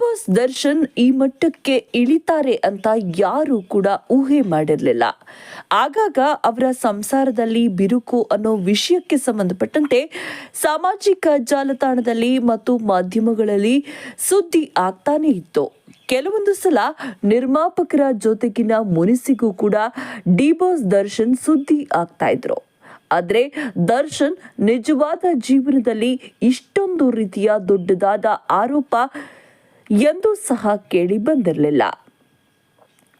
Boss Darshan ಈ ಮಟ್ಟಕ್ಕೆ ಇಳಿತಾರೆ ಅಂತ ಯಾರು ಕೂಡ ಊಹೆ ಮಾಡಿರಲಿಲ್ಲ. ಆಗಾಗ ಅವರ ಸಂಸಾರದಲ್ಲಿ ಬಿರುಕು ಅನ್ನೋ ವಿಷಯಕ್ಕೆ ಸಂಬಂಧಪಟ್ಟಂತೆ ಸಾಮಾಜಿಕ ಜಾಲತಾಣದಲ್ಲಿ ಮತ್ತು ಮಾಧ್ಯಮಗಳಲ್ಲಿ ಸುದ್ದಿ ಆಗ್ತಾನೆ ಇತ್ತು. ಕೆಲವೊಂದು ಸಲ ನಿರ್ಮಾಪಕರ ಜೊತೆಗಿನ ಮುನಿಸಿಗೂ ಕೂಡ ಡಿಬಾಸ್ ದರ್ಶನ್ ಸುದ್ದಿ ಆಗ್ತಾ ಇದ್ರು. ಆದರೆ ದರ್ಶನ್ ನಿಜವಾದ ಜೀವನದಲ್ಲಿ ಇಷ್ಟೊಂದು ರೀತಿಯ ದೊಡ್ಡದಾದ ಆರೋಪ ಎಂದೂ ಸಹ ಕೇಳಿ ಬಂದಿರಲಿಲ್ಲ.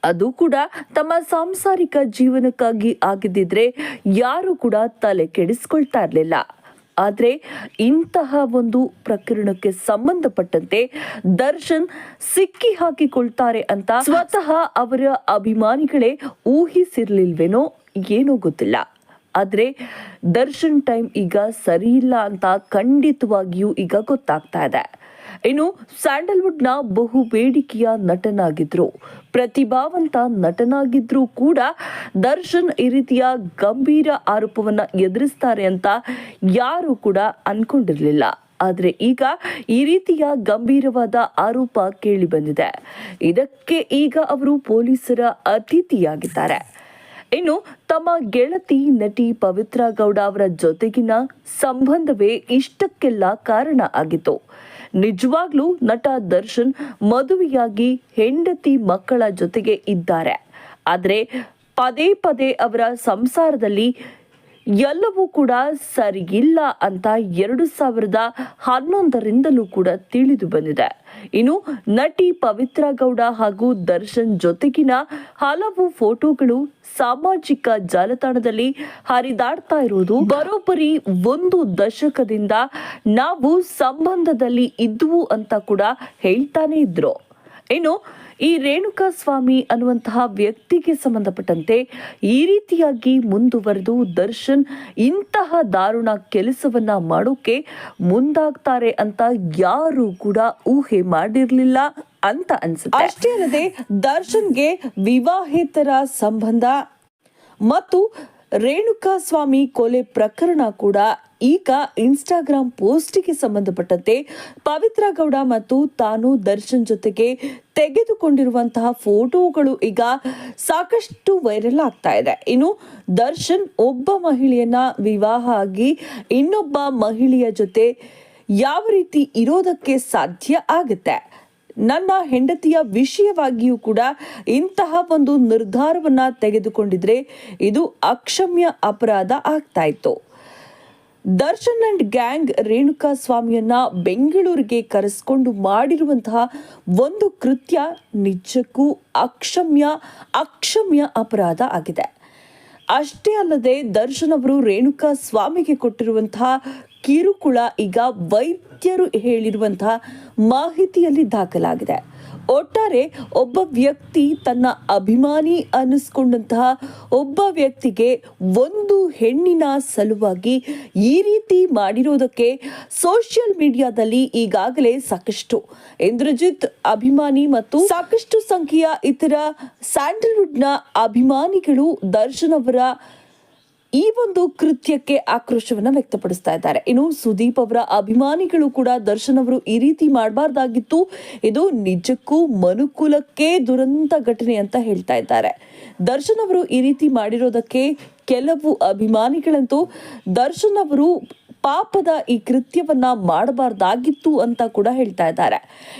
ಅದು ಕೂಡ ತಮ್ಮ ಸಾಂಸಾರಿಕ ಜೀವನಕ್ಕಾಗಿ ಆಗಿದ್ದಿದ್ರೆ ಯಾರು ಕೂಡ ತಲೆ ಕೆಡಿಸ್ಕೊಳ್ತಾ ಇರಲಿಲ್ಲ. ಆದರೆ ಇಂತಹ ಒಂದು ಪ್ರಕರಣಕ್ಕೆ ಸಂಬಂಧಪಟ್ಟಂತೆ ದರ್ಶನ್ ಸಿಕ್ಕಿ ಹಾಕಿಕೊಳ್ತಾರೆ ಅಂತ ಸ್ವತಃ ಅವರ ಅಭಿಮಾನಿಗಳೇ ಊಹಿಸಿರ್ಲಿಲ್ವೇನೋ ಏನೋ ಗೊತ್ತಿಲ್ಲ. ಆದರೆ ದರ್ಶನ್ ಟೈಮ್ ಈಗ ಸರಿಯಿಲ್ಲ ಅಂತ ಖಂಡಿತವಾಗಿಯೂ ಈಗ ಗೊತ್ತಾಗ್ತಾ ಇದೆ. ಇನ್ನು ಸ್ಯಾಂಡಲ್ವುಡ್ನ ಬಹು ಬೇಡಿಕೆಯ ನಟನಾಗಿದ್ರು. ಪ್ರತಿಭಾವಂತ ನಟನಾಗಿದ್ರೂ ಕೂಡ ದರ್ಶನ್ ಈ ರೀತಿಯ ಗಂಭೀರ ಆರೋಪವನ್ನ ಎದುರಿಸ್ತಾರೆ ಅಂತ ಯಾರು ಕೂಡ ಅನ್ಕೊಂಡಿರಲಿಲ್ಲ. ಆದರೆ ಈಗ ಈ ರೀತಿಯ ಗಂಭೀರವಾದ ಆರೋಪ ಕೇಳಿ ಬಂದಿದೆ. ಇದಕ್ಕೆ ಈಗ ಅವರು ಪೊಲೀಸರ ಅತಿಥಿಯಾಗಿದ್ದಾರೆ. ಇನ್ನು ತಮ್ಮ ಗೆಳತಿ ನಟಿ ಪವಿತ್ರ ಗೌಡ ಅವರ ಜೊತೆಗಿನ ಸಂಬಂಧವೇ ಇಷ್ಟಕ್ಕೆಲ್ಲ ಕಾರಣ ಆಗಿತ್ತು. ನಿಜವಾಗ್ಲೂ ನಟ ದರ್ಶನ್ ಮದುವೆಯಾಗಿ ಹೆಂಡತಿ ಮಕ್ಕಳ ಜೊತೆಗೆ ಇದ್ದಾರೆ. ಆದರೆ ಪದೇ ಪದೇ ಅವರ ಸಂಸಾರದಲ್ಲಿ ಎಲ್ಲವೂ ಕೂಡ ಸರಿಯಿಲ್ಲ ಅಂತ ಎರಡು ಸಾವಿರದ ಹನ್ನೊಂದರಿಂದಲೂ ಕೂಡ ತಿಳಿದು ಬಂದಿದೆ. ಇನ್ನು ನಟಿ ಪವಿತ್ರ ಗೌಡ ಹಾಗೂ ದರ್ಶನ್ ಜೊತೆಗಿನ ಹಲವು ಫೋಟೋಗಳು ಸಾಮಾಜಿಕ ಜಾಲತಾಣದಲ್ಲಿ ಹರಿದಾಡ್ತಾ ಇರುವುದು ಬರೋಬ್ಬರಿ ಒಂದು ದಶಕದಿಂದ ನಾವು ಸಂಬಂಧದಲ್ಲಿ ಇದ್ವು ಅಂತ ಕೂಡ ಹೇಳ್ತಾನೆ ಇದ್ರು. ಇನ್ನು ಈ ರೇಣುಕಾ ಸ್ವಾಮಿ ಅನ್ನುವಂತಹ ವ್ಯಕ್ತಿಗೆ ಸಂಬಂಧಪಟ್ಟಂತೆ ಈ ರೀತಿಯಾಗಿ ಮುಂದುವರೆದು ದರ್ಶನ್ ಇಂತಹ ದಾರುಣ ಕೆಲಸವನ್ನ ಮಾಡೋಕೆ ಮುಂದಾಗ್ತಾರೆ ಅಂತ ಯಾರು ಕೂಡ ಊಹೆ ಮಾಡಿರಲಿಲ್ಲ ಅಂತ ಅನ್ಸುತ್ತೆ. ಅಷ್ಟೇ ಅಲ್ಲದೆ ದರ್ಶನ್ಗೆ ವಿವಾಹೇತರ ಸಂಬಂಧ ಮತ್ತು ರೇಣುಕಾ ಸ್ವಾಮಿ ಕೊಲೆ ಪ್ರಕರಣ ಕೂಡ ಈಗ ಇನ್ಸ್ಟಾಗ್ರಾಂ ಪೋಸ್ಟಿಗೆ ಸಂಬಂಧಪಟ್ಟಂತೆ ಪವಿತ್ರ ಗೌಡ ಮತ್ತು ತಾನು ದರ್ಶನ್ ಜೊತೆಗೆ ತೆಗೆದುಕೊಂಡಿರುವಂತಹ ಫೋಟೋಗಳು ಈಗ ಸಾಕಷ್ಟು ವೈರಲ್ ಆಗ್ತಾ ಇದೆ. ಇನ್ನು ದರ್ಶನ್ ಒಬ್ಬ ಮಹಿಳೆಯನ್ನ ವಿವಾಹ ಆಗಿ ಇನ್ನೊಬ್ಬ ಮಹಿಳೆಯ ಜೊತೆ ಯಾವ ರೀತಿ ಇರೋದಕ್ಕೆ ಸಾಧ್ಯ ಆಗುತ್ತೆ? ನನ್ನ ಹೆಂಡತಿಯ ವಿಷಯವಾಗಿಯೂ ಕೂಡ ಇಂತಹ ಒಂದು ನಿರ್ಧಾರವನ್ನ ತೆಗೆದುಕೊಂಡಿದ್ರೆ ಇದು ಅಕ್ಷಮ್ಯ ಅಪರಾಧ ಆಗ್ತಾ ಇತ್ತು. ದರ್ಶನ್ ಅಂಡ್ ಗ್ಯಾಂಗ್ ರೇಣುಕಾ ಸ್ವಾಮಿಯನ್ನ ಬೆಂಗಳೂರಿಗೆ ಕರೆಸ್ಕೊಂಡು ಮಾಡಿರುವಂತಹ ಒಂದು ಕೃತ್ಯ ನಿಜಕ್ಕೂ ಅಕ್ಷಮ್ಯ ಅಕ್ಷಮ್ಯ ಅಪರಾಧ ಆಗಿದೆ. ಅಷ್ಟೇ ಅಲ್ಲದೆ ದರ್ಶನ್ ಅವರು ರೇಣುಕಾ ಸ್ವಾಮಿಗೆ ಕೊಟ್ಟಿರುವಂತಹ ಕಿರುಕುಳ ಈಗ ವೈದ್ಯರು ಹೇಳಿರುವಂತಹ ಮಾಹಿತಿಯಲ್ಲಿ ದಾಖಲಾಗಿದೆ. ಒಟ್ಟಾರೆ ಒಬ್ಬ ವ್ಯಕ್ತಿ ತನ್ನ ಅಭಿಮಾನಿ ಅನ್ನಿಸ್ಕೊಂಡಂತಹ ಒಬ್ಬ ವ್ಯಕ್ತಿಗೆ ಒಂದು ಹೆಣ್ಣಿನ ಸಲುವಾಗಿ ಈ ರೀತಿ ಮಾಡಿರೋದಕ್ಕೆ ಸೋಷಿಯಲ್ ಮೀಡಿಯಾದಲ್ಲಿ ಈಗಾಗಲೇ ಸಾಕಷ್ಟು ಇಂದ್ರಜಿತ್ ಅಭಿಮಾನಿ ಮತ್ತು ಸಾಕಷ್ಟು ಸಂಖ್ಯೆಯ ಇತರ ಸ್ಯಾಂಡಲ್ವುಡ್ನ ಅಭಿಮಾನಿಗಳು ದರ್ಶನ್ ಅವರ ಈ ಒಂದು ಕೃತ್ಯಕ್ಕೆ ಆಕ್ರೋಶವನ್ನ ವ್ಯಕ್ತಪಡಿಸ್ತಾ ಇದ್ದಾರೆ. ಇನ್ನು ಸುದೀಪ್ ಅವರ ಅಭಿಮಾನಿಗಳು ಕೂಡ ದರ್ಶನ್ ಅವರು ಈ ರೀತಿ ಮಾಡಬಾರ್ದಾಗಿತ್ತು. ಇದು ನಿಜಕ್ಕೂ ಮನುಕುಲಕ್ಕೆ ದುರಂತ ಘಟನೆ ಅಂತ ಹೇಳ್ತಾ ಇದ್ದಾರೆ. ದರ್ಶನ್ ಅವರು ಈ ರೀತಿ ಮಾಡಿರೋದಕ್ಕೆ ಕೆಲವು ಅಭಿಮಾನಿಗಳಂತೂ ದರ್ಶನ್ ಅವರು ಪಾಪದ ಈ ಕೃತ್ಯವನ್ನ ಮಾಡಬಾರ್ದಾಗಿತ್ತು ಅಂತ ಕೂಡ ಹೇಳ್ತಾ ಇದ್ದಾರೆ.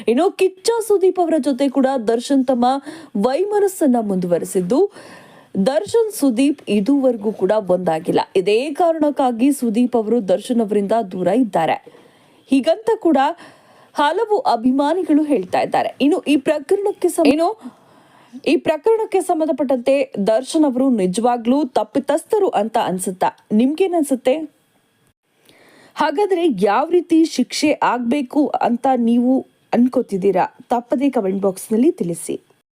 ಇನ್ನು ಕಿಚ್ಚ ಸುದೀಪ್ ಅವರ ಜೊತೆ ಕೂಡ ದರ್ಶನ್ ತಮ್ಮ ವೈಮನಸ್ಸನ್ನ ಮುಂದುವರೆಸಿದ್ದು. ದರ್ಶನ್ ಸುದೀಪ್ ಇದುವರೆಗೂ ಕೂಡ ಒಂದಾಗಿಲ್ಲ. ಇದೇ ಕಾರಣಕ್ಕಾಗಿ ಸುದೀಪ್ ಅವರು ದರ್ಶನ್ ಅವರಿಂದ ದೂರ ಇದ್ದಾರೆ. ಹೀಗಂತ ಕೂಡ ಹಲವು ಅಭಿಮಾನಿಗಳು ಹೇಳ್ತಾ ಇದ್ದಾರೆ. ಇನ್ನು ಈ ಪ್ರಕರಣಕ್ಕೆ ಏನು ಈ ಪ್ರಕರಣಕ್ಕೆ ಸಂಬಂಧಪಟ್ಟಂತೆ ದರ್ಶನ್ ಅವರು ನಿಜವಾಗ್ಲೂ ತಪ್ಪಿತಸ್ಥರು ಅಂತ ಅನ್ಸುತ್ತಾ? ನಿಮ್ಗೇನ್ ಅನ್ಸುತ್ತೆ ಹಾಗಾದ್ರೆ ಯಾವ ರೀತಿ ಶಿಕ್ಷೆ ಆಗ್ಬೇಕು ಅಂತ ನೀವು ಅನ್ಕೋತಿದ್ದೀರಾ? ತಪ್ಪದೇ ಕಮೆಂಟ್ ಬಾಕ್ಸ್ನಲ್ಲಿ ತಿಳಿಸಿ.